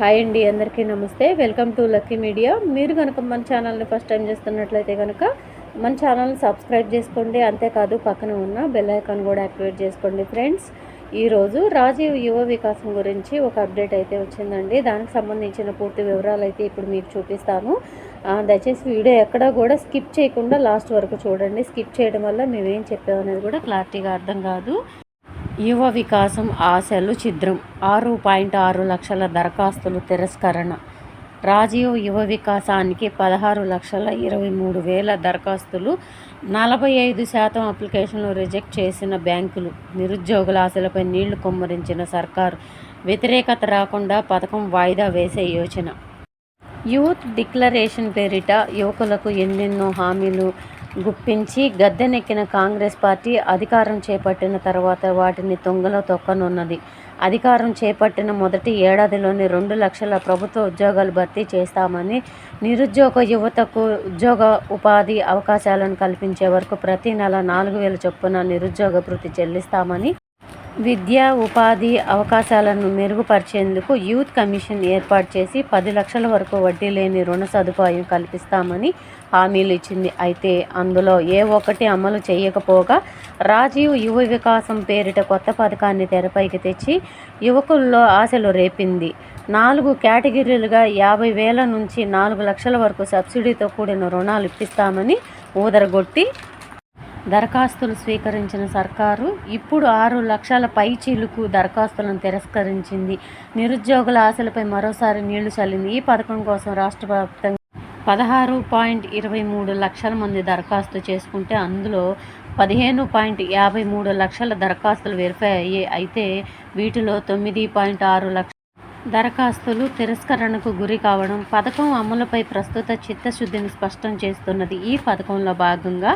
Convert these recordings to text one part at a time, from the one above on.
Hi అండి అందరికీ నమస్తే. Welcome to lucky media. మీరు కనుక మన ఛానల్ని ఫస్ట్ టైం చేస్తున్నట్లయితే కనుక మన ఛానల్ని సబ్స్క్రైబ్ చేసుకోండి. అంతేకాదు పక్కన ఉన్న బెల్ ఐకాన్ కూడా యాక్టివేట్ చేసుకోండి ఫ్రెండ్స్. ఈరోజు రాజీవ్ యువ వికాసం గురించి ఒక అప్డేట్ అయితే వచ్చిందండి. దానికి సంబంధించిన పూర్తి వివరాలు అయితే ఇప్పుడు మీకు చూపిస్తాను. దయచేసి వీడియో ఎక్కడ కూడా స్కిప్ చేయకుండా లాస్ట్ వరకు చూడండి. స్కిప్ చేయడం వల్ల మేమేం చెప్పామనేది కూడా క్లారిటీగా అర్థం కాదు. యువ వికాసం ఆశలు ఛిద్రం. ఆరు పాయింట్ ఆరు లక్షల దరఖాస్తులు తిరస్కరణ. రాజీవ్ యువ వికాసానికి పదహారు లక్షల ఇరవై మూడు వేల దరఖాస్తులు నలభై ఐదు శాతం అప్లికేషన్లు రిజెక్ట్ చేసిన బ్యాంకులు. నిరుద్యోగుల ఆశలపై నీళ్ళు కుమ్మరించిన సర్కారు. వ్యతిరేకత రాకుండా పథకం వాయిదా వేసే యోచన. యూత్ డిక్లరేషన్ పేరిట యువకులకు ఎన్నెన్నో హామీలు గుప్పించి గద్దెనెక్కిన కాంగ్రెస్ పార్టీ అధికారం చేపట్టిన తర్వాత వాటిని తుంగలో తొక్కనున్నది. అధికారం చేపట్టిన మొదటి ఏడాదిలోనే రెండు లక్షల ప్రభుత్వ ఉద్యోగాలు భర్తీ చేస్తామని నిరుద్యోగ యువతకు ఉద్యోగ ఉపాధి అవకాశాలను కల్పించే వరకు ప్రతి నెల నాలుగు వేల చొప్పున నిరుద్యోగ భృతి చెల్లిస్తామని విద్యా ఉపాధి అవకాశాలను మెరుగుపరిచేందుకు యూత్ కమిషన్ ఏర్పాటు చేసి పది లక్షల వరకు వడ్డీ లేని రుణ సదుపాయం కల్పిస్తామని హామీలు ఇచ్చింది. అయితే అందులో ఏ ఒక్కటి అమలు చేయకపోగా రాజీవ్ యువ వికాసం పేరిట కొత్త పథకాన్ని తెరపైకి తెచ్చి యువకుల్లో ఆశలు రేపింది. నాలుగు కేటగిరీలుగా యాభై వేల నుంచి నాలుగు లక్షల వరకు సబ్సిడీతో కూడిన రుణాలు ఇప్పిస్తామని ఊదరగొట్టి దరఖాస్తులు స్వీకరించిన సర్కారు ఇప్పుడు ఆరు లక్షల పై చిలుకు దరఖాస్తులను తిరస్కరించింది. నిరుద్యోగుల ఆశలపై మరోసారి నీళ్ళు చల్లింది. ఈ పథకం కోసం రాష్ట్ర వ్యాప్తంగా పదహారు పాయింట్ ఇరవై మూడు లక్షల మంది దరఖాస్తు చేసుకుంటే అందులో పదిహేను పాయింట్ యాభై మూడు లక్షల దరఖాస్తులు వెరిఫై అయ్యాయి అయితే వీటిలో తొమ్మిది పాయింట్ ఆరు లక్ష దరఖాస్తులు తిరస్కరణకు గురి కావడం పథకం అమలుపై ప్రస్తుత చిత్తశుద్ధిని స్పష్టం చేస్తున్నది. ఈ పథకంలో భాగంగా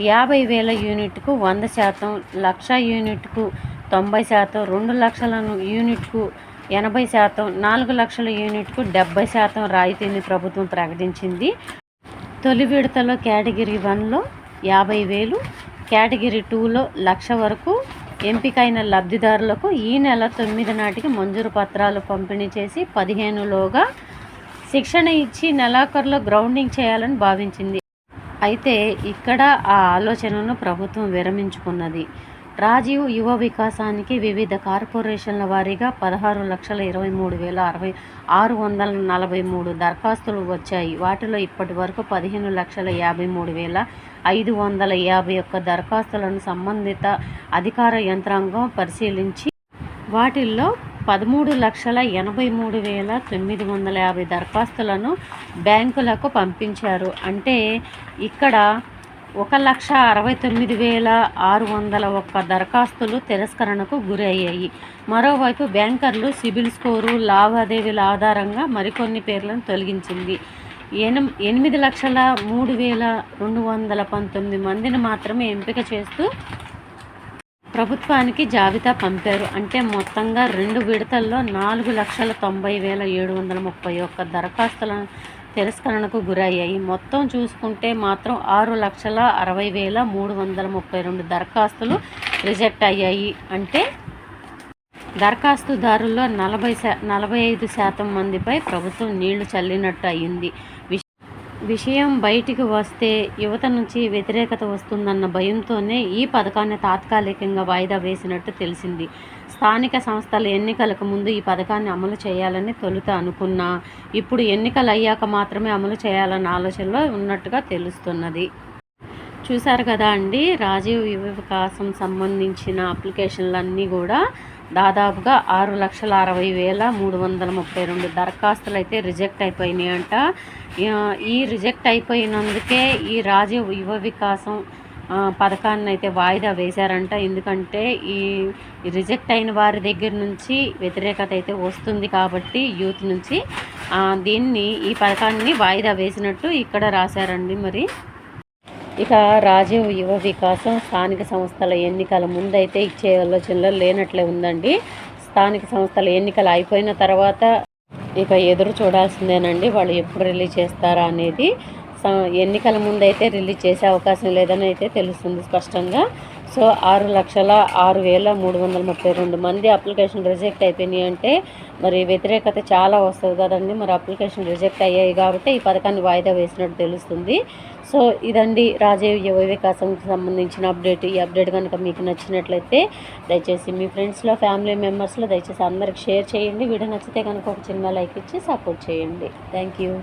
యాభై వేల యూనిట్కు వంద శాతం లక్ష యూనిట్కు తొంభై శాతం రెండు లక్షల యూనిట్కు ఎనభై శాతం నాలుగు లక్షల యూనిట్కు డెబ్బై శాతం రాయితీని ప్రభుత్వం ప్రకటించింది. తొలి విడతలో కేటగిరీ వన్లో యాభై వేలు కేటగిరీ టూలో లక్ష వరకు ఎంపికైన లబ్ధిదారులకు ఈ నెల తొమ్మిది నాటికి మంజూరు పత్రాలు పంపిణీ చేసి పదిహేనులోగా శిక్షణ ఇచ్చి నెలాఖరులో గ్రౌండింగ్ చేయాలని భావించింది. అయితే ఇక్కడ ఆ ఆలోచనను ప్రభుత్వం విరమించుకున్నది. రాజీవ్ యువ వికాసానికి వివిధ కార్పొరేషన్ల వారీగా పదహారు లక్షల ఇరవై మూడు వేల అరవై ఆరు వందల నలభై మూడు దరఖాస్తులు వచ్చాయి. వాటిలో ఇప్పటి వరకు పదిహేను లక్షల యాభై మూడు వేల ఐదు వందల యాభై ఒక్క దరఖాస్తులను సంబంధిత అధికార యంత్రాంగం పరిశీలించి వాటిల్లో పదమూడు లక్షల ఎనభై మూడు వేల తొమ్మిది వందల యాభై దరఖాస్తులను బ్యాంకులకు పంపించారు. అంటే ఇక్కడ ఒక లక్ష అరవై తొమ్మిది వేల ఆరు వందల ఒక్క దరఖాస్తులు తిరస్కరణకు గురయ్యాయి. మరోవైపు బ్యాంకర్లు సిబిల్ స్కోరు లావాదేవీల ఆధారంగా మరికొన్ని పేర్లను తొలగించింది. ఎనిమి ఎనిమిది లక్షల మూడు వేల రెండు వందల పంతొమ్మిది మందిని మాత్రమే ఎంపిక చేస్తూ ప్రభుత్వానికి జాబితా పంపారు. అంటే మొత్తంగా రెండు విడతల్లో నాలుగు లక్షల తొంభై వేల ఏడు వందల ముప్పై ఒక్క దరఖాస్తుల తిరస్కరణకు గురయ్యాయి. మొత్తం చూసుకుంటే మాత్రం ఆరు లక్షల అరవై వేల మూడు వందల ముప్పై రెండు దరఖాస్తులు రిజెక్ట్ అయ్యాయి. అంటే దరఖాస్తుదారుల్లో నలభై శా నలభై ఐదు శాతం మందిపై ప్రభుత్వం నీళ్ళు చల్లినట్టు అయింది. విష- విషయం బయటికి వస్తే యువత నుంచి వ్యతిరేకత వస్తుందన్న భయంతోనే ఈ పథకాన్ని తాత్కాలికంగా వాయిదా వేసినట్టు తెలిసింది. స్థానిక సంస్థల ఎన్నికలకు ముందు ఈ పథకాన్ని అమలు చేయాలని తొలుత అనుకున్నా ఇప్పుడు ఎన్నికలు అయ్యాక మాత్రమే అమలు చేయాలన్న ఆలోచనలో ఉన్నట్టుగా తెలుస్తున్నది. చూశారు కదా అండి రాజీవ్ యువ వికాసం సంబంధించిన అప్లికేషన్లన్నీ కూడా దాదాపుగా ఆరు లక్షల అరవై వేల మూడు వందల ముప్పై రెండు దరఖాస్తులు అయితే రిజెక్ట్ అయిపోయినాయంట. ఈ రిజెక్ట్ అయిపోయినందుకే ఈ రాజీవ్ యువ వికాసం పథకాన్ని అయితే వాయిదా వేశారంట. ఎందుకంటే ఈ రిజెక్ట్ అయిన వారి దగ్గర నుంచి వ్యతిరేకత అయితే వస్తుంది కాబట్టి యూత్ నుంచి దీన్ని ఈ పథకాన్ని వాయిదా వేసినట్టు ఇక్కడ రాశారండి మరి. ఇక రాజీవ్ యువ వికాసం స్థానిక సంస్థల ఎన్నికల ముందైతే ఇచ్చే ఆలోచనలో లేనట్లే ఉందండి. స్థానిక సంస్థల ఎన్నికలు అయిపోయిన తర్వాత ఇక ఎదురు చూడాల్సిందేనండి. వాళ్ళు ఎప్పుడు రిలీజ్ చేస్తారా అనేది. స- ఎన్నికల ముందు అయితే రిలీజ్ చేసే అవకాశం లేదని అయితే తెలుస్తుంది స్పష్టంగా. సో ఆరు లక్షల ఆరు వేల మూడు వందల ముప్పై రెండు మంది అప్లికేషన్ రిజెక్ట్ అయిపోయినాయి అంటే మరి వ్యతిరేకత చాలా వస్తుంది కదండి. మరి అప్లికేషన్ రిజెక్ట్ అయ్యాయి కాబట్టి ఈ పథకాన్ని వాయిదా వేసినట్టు తెలుస్తుంది. సో ఇదండి రాజీవ్ యువ వికాసంకి సంబంధించిన అప్డేట్. ఈ అప్డేట్ కనుక మీకు నచ్చినట్లయితే దయచేసి మీ ఫ్రెండ్స్లో ఫ్యామిలీ మెంబర్స్లో దయచేసి అందరికి షేర్ చేయండి. వీడియో నచ్చితే కనుక ఒక చిన్న లైక్ ఇచ్చి సపోర్ట్ చేయండి. Thank you.